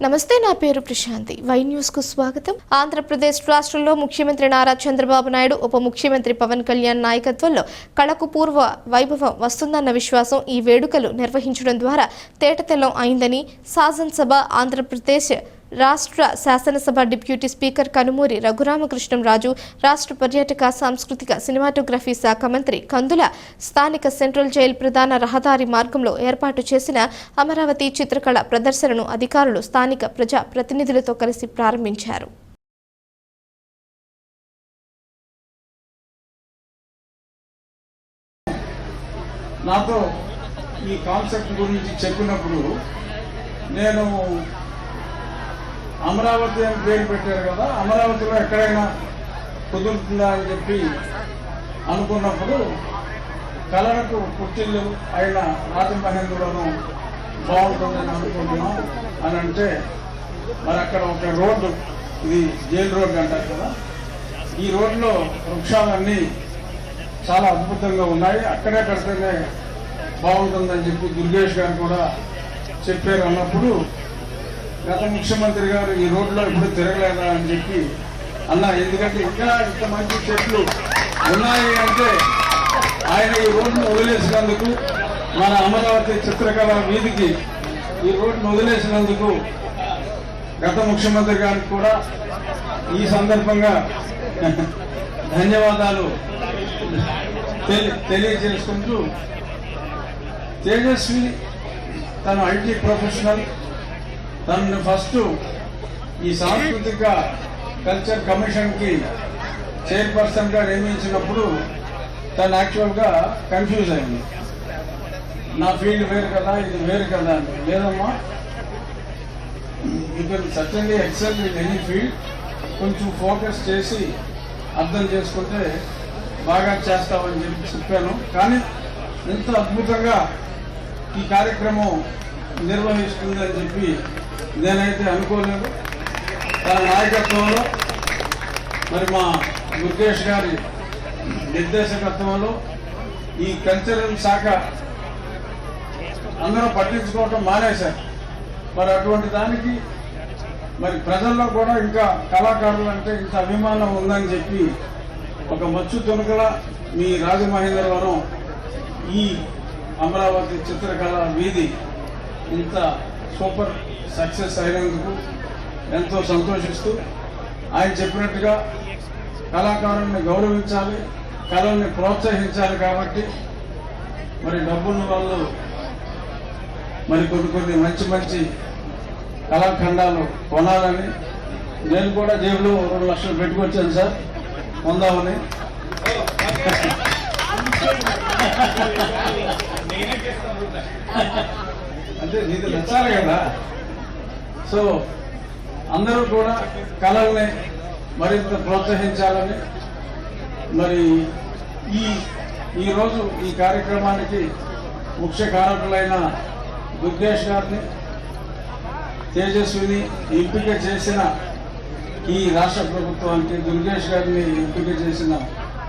నమస్తే నా పేరు ప్రశాంతి. వై న్యూస్కు స్వాగతం. ఆంధ్రప్రదేశ్ రాష్ట్రంలో ముఖ్యమంత్రి నారా చంద్రబాబు నాయుడు ఉప ముఖ్యమంత్రి పవన్ కళ్యాణ్ నాయకత్వంలో కళకు పూర్వ వైభవం వస్తుందన్న విశ్వాసం ఈ వేడుకలు నిర్వహించడం ద్వారా తేటతెల్లం అయిందని శాసనసభ ఆంధ్రప్రదేశ్ రాష్ట్ర శాసనసభ డిప్యూటీ స్పీకర్ కనుమూరి రఘురామకృష్ణంరాజు రాష్ట్ర పర్యాటక సాంస్కృతిక సినిమాటోగ్రఫీ శాఖ మంత్రి కందుల స్థానిక సెంట్రల్ జైల్ ప్రధాన రహదారి మార్గంలో ఏర్పాటు చేసిన అమరావతి చిత్రకళ ప్రదర్శనను అధికారులు స్థానిక ప్రజా ప్రతినిధులతో కలిసి ప్రారంభించారు. నాతో ఈ కాన్సెప్ట్ గురించి చెప్పినప్పుడు నేను అమరావతి అని పేరు పెట్టారు కదా అమరావతిలో ఎక్కడైనా కుదురుతుందా అని చెప్పి అనుకున్నప్పుడు కళలకు పుట్టిల్లు అయిన రాజమహేంద్రులను బాగుంటుందని అనుకుంటున్నాం అని అంటే మరి అక్కడ ఒక రోడ్డు ఇది జైలు రోడ్డు అంటారు కదా ఈ రోడ్లో వృక్షాలన్నీ చాలా అద్భుతంగా ఉన్నాయి. అక్కడే కడితేనే బాగుంటుందని చెప్పి దుర్గేష్ గారు కూడా చెప్పారు అన్నప్పుడు గత ముఖ్యమంత్రి గారు ఈ రోడ్లో ఎప్పుడు తిరగలేదా అని చెప్పి అన్న ఎందుకంటే ఇంకా ఇంత మంచి చెట్లు ఉన్నాయి అంటే ఆయన ఈ రోడ్డును వదిలేసినందుకు మన అమరావతి చిత్రకళ వీధికి ఈ రోడ్డును వదిలేసినందుకు గత ముఖ్యమంత్రి గారికి కూడా ఈ సందర్భంగా ధన్యవాదాలు తెలి- తెలియజేసుకుంటూ తేజస్వి తన ఐటీ ప్రొఫెషనల్ తనని ఫస్ట్ ఈ సాంస్కృతిక కల్చర్ కమిషన్కి చైర్పర్సన్గా నియమించినప్పుడు తను యాక్చువల్గా కన్ఫ్యూజ్ అయింది. నా ఫీల్డ్ వేరు కదా ఇది వేరు కదా అని. లేదమ్మా you can certainly excel in any field కొంచెం ఫోకస్ చేసి అర్థం చేసుకుంటే బాగా చేస్తామని చెప్పి చెప్పాను. కానీ ఎంత అద్భుతంగా ఈ కార్యక్రమం నిర్వహిస్తుందని చెప్పి నేనైతే అనుకోలేదు. తన నాయకత్వంలో మరి మా దుర్గేష్ గారి నిర్దేశకత్వంలో ఈ కల్చరల్ శాఖ అందరూ పట్టించుకోవటం మానేశారు. మరి అటువంటి దానికి మరి ప్రజల్లో కూడా ఇంకా కళాకారులు అంటే ఇంత అభిమానం ఉందని చెప్పి ఒక మచ్చు తునకల మీ రాజమహేంద్రవరం ఈ అమరావతి చిత్రకళ వీధి ఇంత సూపర్ సక్సెస్ అయినందుకు ఎంతో సంతోషిస్తూ ఆయన చెప్పినట్టుగా కళాకారుల్ని గౌరవించాలి కళల్ని ప్రోత్సహించాలి కాబట్టి మరి డబ్బున్న వాళ్ళు మరి కొన్ని కొన్ని మంచి మంచి కళాఖండాలు కొనాలని నేను కూడా జేబులో రెండు లక్షలు పెట్టుకొచ్చాను సార్ పొందామని అంటే నీకు నచ్చాలి కదా? సో అందరూ కూడా కళల్ని మరింత ప్రోత్సహించాలని మరి ఈ ఈరోజు ఈ కార్యక్రమానికి ముఖ్య కారకులైన దుర్గేష్ గారిని తేజస్విని ఎంపిక చేసిన ఈ రాష్ట్ర ప్రభుత్వానికి దుర్గేష్ గారిని ఎంపిక చేసిన